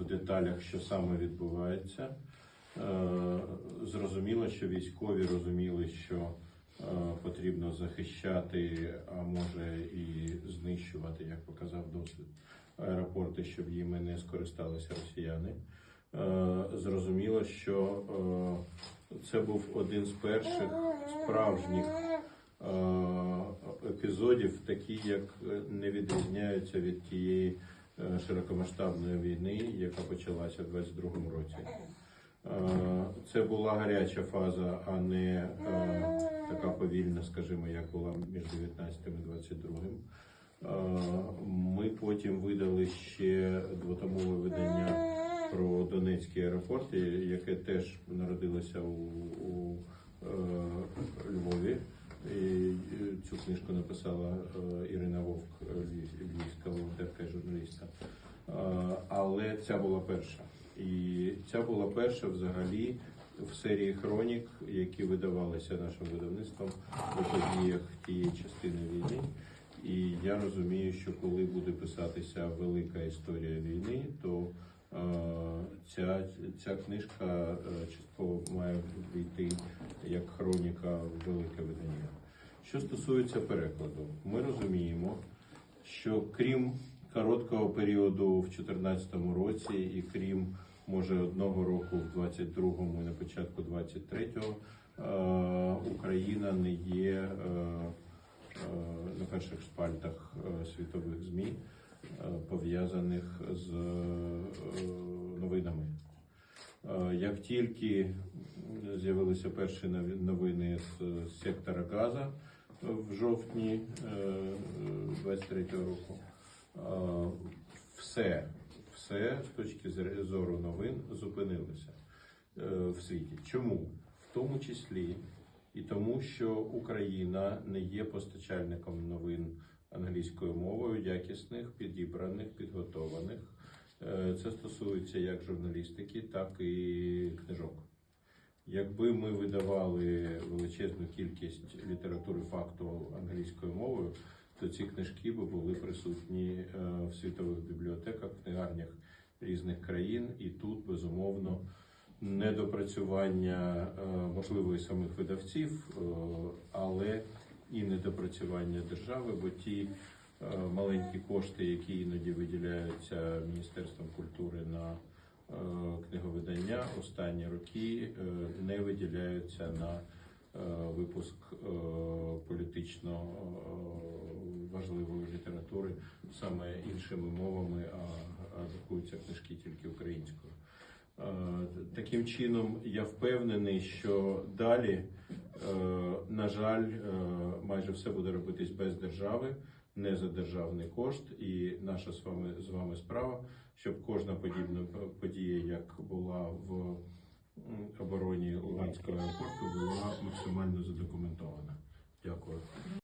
в деталях, що саме відбувається. Е, Зрозуміло, що військові розуміли, що е, потрібно захищати, а може і знищувати, як показав досвід аеропорти, щоб їми не скористалися росіяни. Е, Зрозуміло, що це був один з перших справжніх епізодів, такі, як не відрізняються від тієї широкомасштабної війни, яка почалася в 22-му році. Е, Це була гаряча фаза, а не е, така повільна, скажімо, як була між 19 і 22. Е, Ми потім видали ще двотомове видання про Донецький аеропорт, яке теж народилося у, у е, Львові. І е, цю книжку написала е, Ірина Вовк, е, львівська волонтерка і журналістка. Е, Але ця була перша. І ця була перша взагалі в серії хронік, які видавалися нашим видавництвом у подіях тієї частини війни. І я розумію, що коли буде писатися велика історія війни, то е, ця, ця книжка е, частково має війти як хроніка в велике видання. Що стосується перекладу, ми розуміємо, що крім короткого періоду в 2014 році і крім може одного року в 22-му і на початку 23-го, е, Україна не є е, е, на перших шпальтах е, світових ЗМІ, пов'язаних з новинами. Як тільки з'явилися перші новини з сектора Газа в жовтні 23-го року, все, все з точки зору новин зупинилося е, в світі. Чому? В тому числі і тому, що Україна не є постачальником новин англійською мовою, якісних, підібраних, підготованих. Е, Це стосується як журналістики, так і книжок. Якби ми видавали величезну кількість літератури факту англійською мовою, то ці книжки би були присутні е, в світових бібліотеках, книгарнях різних країн, і тут безумовно недопрацювання е, можливо і самих видавців, е, але і недопрацювання держави, бо ті маленькі кошти, які іноді виділяються Міністерством культури на книговидання останні роки не виділяються на випуск політично важливої літератури саме іншими мовами, а, друкуються книжки тільки українською. Таким чином, я впевнений, що далі, е, на жаль, е, майже все буде робитись без держави, не за державний кошт. І наша з вами з вами справа, щоб кожна подібна подія, як була в обороні Луганського аеропорту, була максимально задокументована. Дякую.